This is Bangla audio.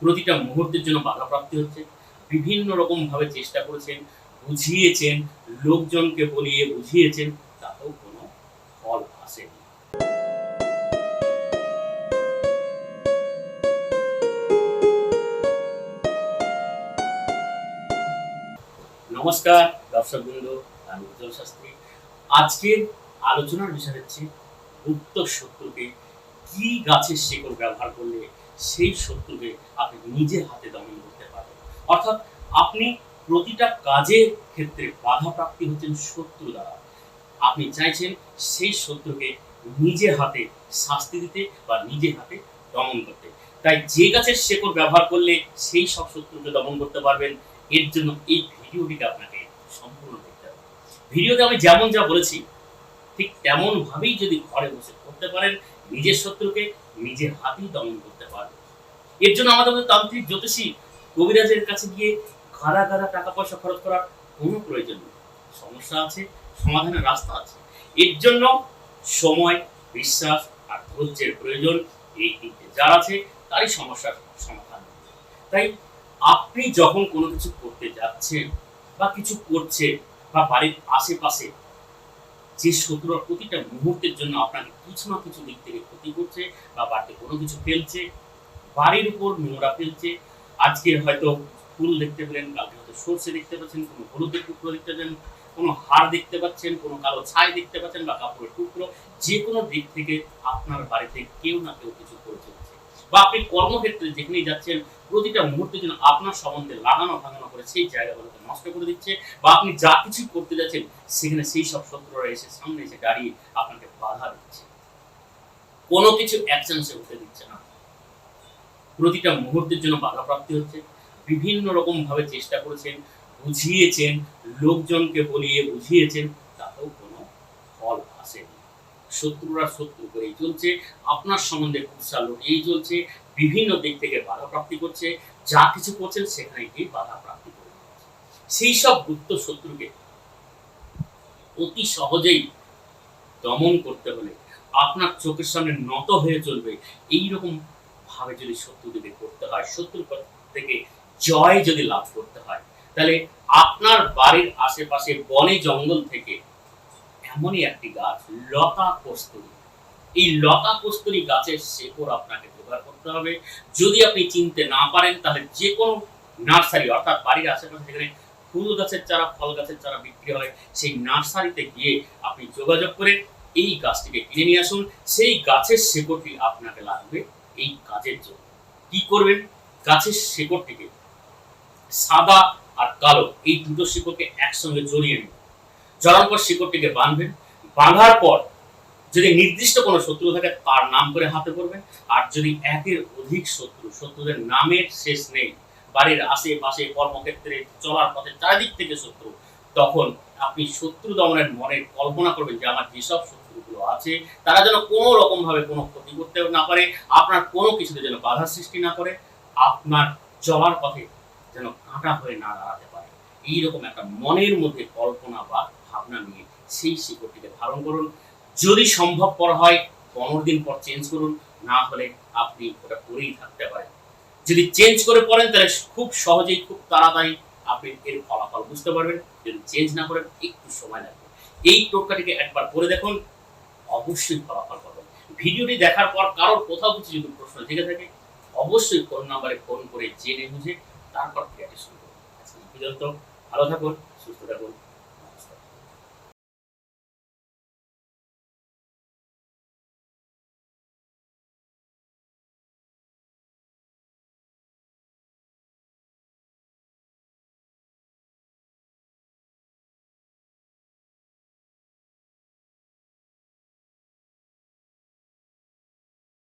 প্রতিটা মুহূর্তের জন্য বাধাপ্রাপ্তি হচ্ছে। বিভিন্ন রকম ভাবে চেষ্টা করেছেন, বুঝিয়েছেন, লোকজনকে বলিয়ে বুঝিয়েছেন, তাতেও কোনো ফল আসেনি। নমস্কার, দর্শক বৃন্দ আমি উজ্জ্বল শাস্ত্রী। আজকের আলোচনার বিষয় হচ্ছে গুপ্ত শত্রুকে কি গাছের শেকড় ব্যবহার করলে সেই শত্রুকে আপনি নিজে হাতে দমন করতে পারবেন অর্থাৎ আপনি প্রতিটা কাজের ক্ষেত্রে বাধা প্রাপ্তি হচ্ছেন শত্রু দ্বারা। আপনি চাইছেন সেই শত্রুকে নিজে হাতে শাস্তি দিতে বা নিজে হাতে দমন করতে। তাই যে গাছের শেকড় ব্যবহার করলে সেই সব শত্রুকে দমন করতে পারবেন, এর জন্য এই ভিডিওটিকে আপনাকে সম্পূর্ণ দেখতে হবে। ভিডিওতে আমি যেমন যা বলেছি, ঠিক তেমন ভাবেই যদি ঘরে বসে করতে পারেন, নিজের শত্রুকে নিজের হাতেই দমন করতে পারবেন এর জন্য আমাদের তান্ত্রিক, জ্যোতিষী, কবিরাজের কাছে গিয়ে গাদা গাদা টাকা পয়সা খরচ করার কোনো প্রয়োজন নেই। সমস্যা আছে, সমাধানের রাস্তা আছে। এর জন্য সময়, বিশ্বাস আর ধৈর্যের প্রয়োজন এই তিনটে। যার আছে, তারই সমস্যার সমাধান তাই আপনি যখন কোনো কিছু করতে যাচ্ছেন বা কিছু করছেন বা বাড়ির আশেপাশে যে শত্রুরা প্রতিটা মুহূর্তের জন্য আপনাকে কিছু না কিছু দিক থেকে ক্ষতি করছে বা বাড়িতে কোনো কিছু ফেলছে, বাড়ির উপর নোংরা ফেলছে। আজকে হয়তো ফুল দেখতে পেলেন, কালকে হয়তো সর্ষে দেখতে পাচ্ছেন, কোনো হলুদের টুকরো দেখতে পাচ্ছেন, কোনো হাড় দেখতে পাচ্ছেন, কোনো কালো ছাই দেখতে পাচ্ছেন বা কাপড়ের টুকরো। যে কোনো দিক থেকে আপনার বাড়িতে কেউ না কেউ কিছু করে চলছে। বা আপনি কর্মক্ষেত্রে যেখানেই যাচ্ছেন, প্রতিটা মুহূর্তের জন্য আপনার সম্বন্ধে লাগানো ভাঙানো করে সেই জায়গাগুলোকে নষ্ট করে দিচ্ছে বা আপনি যা কিছু করতে যাচ্ছেন, সেখানে সেই সব শত্রুরা এসে সামনে এসে দাঁড়িয়ে আপনাকে বাধা দিচ্ছে। কোনো কিছু অ্যাকশন সে উঠে দিচ্ছে না। প্রতিটা মুহূর্তের জন্য বাধাপ্রাপ্তি হচ্ছে। বিভিন্ন রকম ভাবে চেষ্টা করেছেন, বুঝিয়েছেন, লোকজনকে বলিয়ে বুঝিয়েছেন তাতেও কোনো ফল আসেনি শত্রুরা শত্রু করেই চলছে, আপনার সম্বন্ধে কুৎসা এই চলছে, বিভিন্ন দিক থেকে বাধা প্রাপ্তি করছে, যা কিছু করছেন সেখানে গিয়ে বাধা প্রাপ্তি করে সেই সব গুপ্ত শত্রুকে অতি সহজেই দমন করতে হলে আপনার চোখের সামনে নত হয়ে চলবে। এই রকম ভাবে যদি শত্রুদিকে করতে হয়, শত্রুর থেকে জয় যদি লাভ করতে হয়, তাহলে আপনার বাড়ির আশেপাশে বনে জঙ্গল থেকে এমনই একটি গাছ, লতা কস্তুরী। এই লতা কস্তুরী গাছের শেকড় আপনাকে জোগাড় করতে হবে। যদি আপনি চিনতে না পারেন, তাহলে যে কোনো নার্সারি, অর্থাৎ বাড়ির আশেপাশে যেখানে ফুল গাছের চারা, ফল গাছের চারা বিক্রি হয়, সেই নার্সারিতে গিয়ে আপনি যোগাযোগ করে এই গাছটিকে কিনে নিয়ে আসুন। সেই গাছের শেকড়টি আপনাকে লাগবে এই কাজের জন্য। কি করবেন? গাছের শেকড়টিকে সাদা আর কালো এই দুটো শিকড়কে একসঙ্গে জড়িয়ে নেবেন জড়ানোর পর শিকড়টিকে বাঁধবেন বাঁধার পর যদি নির্দিষ্ট কোনো শত্রু থাকে, তার নাম করে হাতে পড়বেন আর যদি একের অধিক শত্রু, শত্রুদের নামের শেষ নেই, বাড়ির আশেপাশে কর্মক্ষেত্রে চলার পথে চারিদিক থেকে শত্রু, তখন আপনি শত্রু দমনের মনে কল্পনা করবেন যে আমার যেসব শত্রুগুলো আছে, তারা যেন কোনো রকম ভাবে কোনো ক্ষতি করতে না পারে, আপনার কোনো কিছুতে যেন বাধা সৃষ্টি না করে, আপনার চলার পথে যেন কাঁটা হয়ে না দাঁড়াতে পারে। এইরকম একটা মনের মধ্যে কল্পনা বা ভাবনা নিয়ে। সেই শিকড়টিকে ধারণ করুন। যদি সম্ভবপর হয়, পনেরো দিন পর চেঞ্জ করুন। না হলে আপনি ওটা করেই থাকতে পারেন। যদি চেঞ্জ করে পড়েন, তাহলে খুব সহজেই, খুব তাড়াতাড়ি আপনি এর ফলাফল বুঝতে পারবেন। যদি চেঞ্জ না করেন, একটু সময় লাগবে। এই টোটকাটিকে একবার করে দেখুন, অবশ্যই ফলাফল পাবেন। ভিডিওটি দেখার পর কারোর কোথাও কিছু যদি প্রশ্ন থেকে থাকে, অবশ্যই ফোন নাম্বারে ফোন করে জেনে বুঝে তারপর ক্রিয়াটি শুরু করুন। আজকে পর্যন্ত, ভালো থাকুন, সুস্থ থাকুন।